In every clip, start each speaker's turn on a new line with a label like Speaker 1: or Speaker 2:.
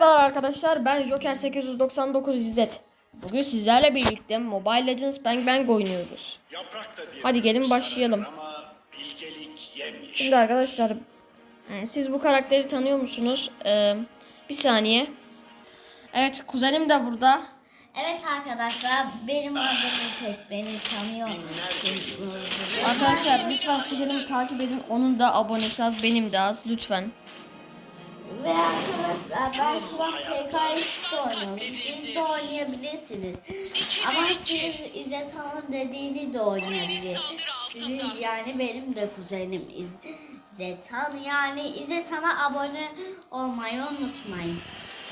Speaker 1: Merhaba arkadaşlar ben Joker 899 İzzet. Bugün sizlerle birlikte Mobile Legends Bang Bang oynuyoruz. Hadi gelin başlayalım. Şimdi arkadaşlar e, siz bu karakteri tanıyor musunuz? Ee, bir saniye. Evet kuzenim de burada.
Speaker 2: Evet arkadaşlar benim adım İpek beni tanıyor musunuz?
Speaker 1: Arkadaşlar lütfen kuzenimi takip edin. Onun da abonesi az benim de az lütfen.
Speaker 2: Ve arkadaşlar ben şu an PKX'de oynuyorum. Siz de oynayabilirsiniz. Ama siz İzzet Han'ın dediğini de oynayabilirsiniz. Yani benim de kuzenim İz- İzzet Han. Yani İzzet Han'a abone olmayı unutmayın.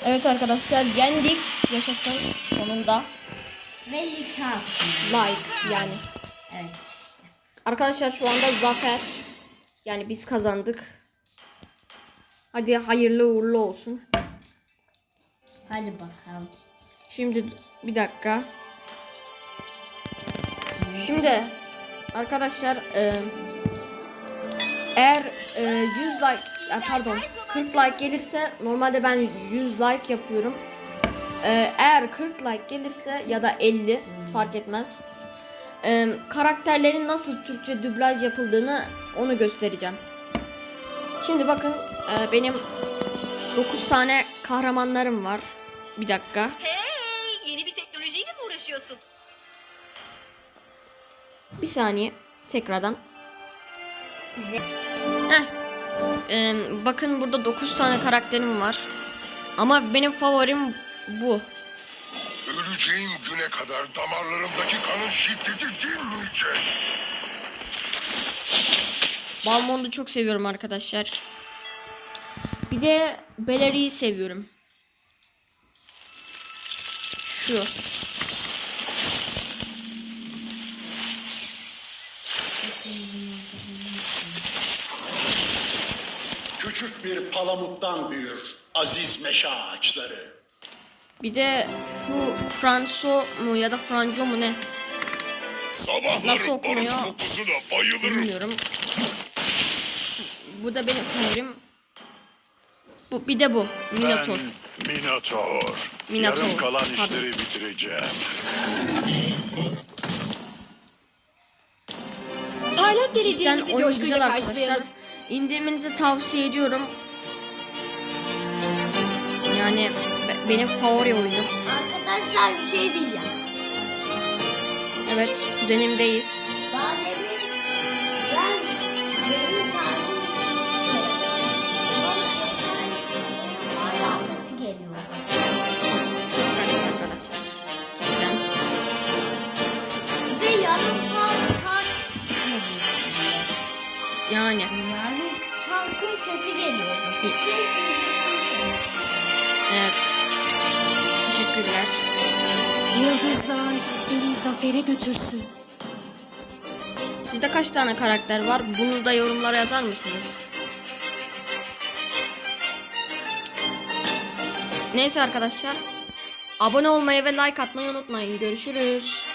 Speaker 1: Evet arkadaşlar yendik. Yaşasın sonunda.
Speaker 2: Ve like.
Speaker 1: Like yani.
Speaker 2: Evet.
Speaker 1: Arkadaşlar şu anda zafer. Yani biz kazandık. Hadi hayırlı uğurlu olsun.
Speaker 2: Hadi bakalım.
Speaker 1: Şimdi bir dakika. Şimdi arkadaşlar e, eğer e, 100 like e, pardon 40 like gelirse normalde ben 100 like yapıyorum. E, eğer 40 like gelirse ya da 50 fark etmez. E, karakterlerin nasıl Türkçe dublaj yapıldığını onu göstereceğim. Şimdi bakın e, benim 9 tane kahramanlarım var. Bir dakika.
Speaker 3: Hey, yeni bir teknolojiyle mi uğraşıyorsun?
Speaker 1: Bir saniye. Tekrardan.
Speaker 2: Bize
Speaker 1: Heh. Ee, bakın burada 9 tane karakterim var. Ama benim favorim bu.
Speaker 4: Öleceğim güne kadar damarlarımdaki kanın şiddeti dinmeyecek.
Speaker 1: Balmond'u çok seviyorum arkadaşlar. Bir de Beleri'yi seviyorum. Şu.
Speaker 5: Küçük bir palamuttan büyür aziz meşe ağaçları.
Speaker 1: Bir de şu Franso mu ya da Franco mu ne? Nasıl
Speaker 4: Sabahları
Speaker 1: okunuyor?
Speaker 4: kokusuna bayılırım.
Speaker 1: Bilmiyorum. Bu da benim favorim. Bu bir de bu. Minotaur.
Speaker 4: Ben Minotaur.
Speaker 1: Minotaur,
Speaker 4: Yarım kalan
Speaker 1: pardon.
Speaker 4: işleri bitireceğim.
Speaker 3: Parlak
Speaker 1: Cidden
Speaker 3: geleceğimizi
Speaker 1: oyun güzel
Speaker 3: coşkuyla
Speaker 1: arkadaşlar.
Speaker 3: karşılayalım.
Speaker 1: İndirmenizi tavsiye ediyorum. Yani be- benim favori oyunum.
Speaker 2: arkadaşlar bir şey diyeceğim.
Speaker 1: Evet, kuzenimdeyiz.
Speaker 2: Daha demin ben benim sahibim
Speaker 1: yani
Speaker 2: yani şarkının sesi geliyor.
Speaker 1: evet. Teşekkürler.
Speaker 3: Yıldızlar seni zafere götürsün.
Speaker 1: Sizde kaç tane karakter var? Bunu da yorumlara yazar mısınız? Neyse arkadaşlar. Abone olmayı ve like atmayı unutmayın. Görüşürüz.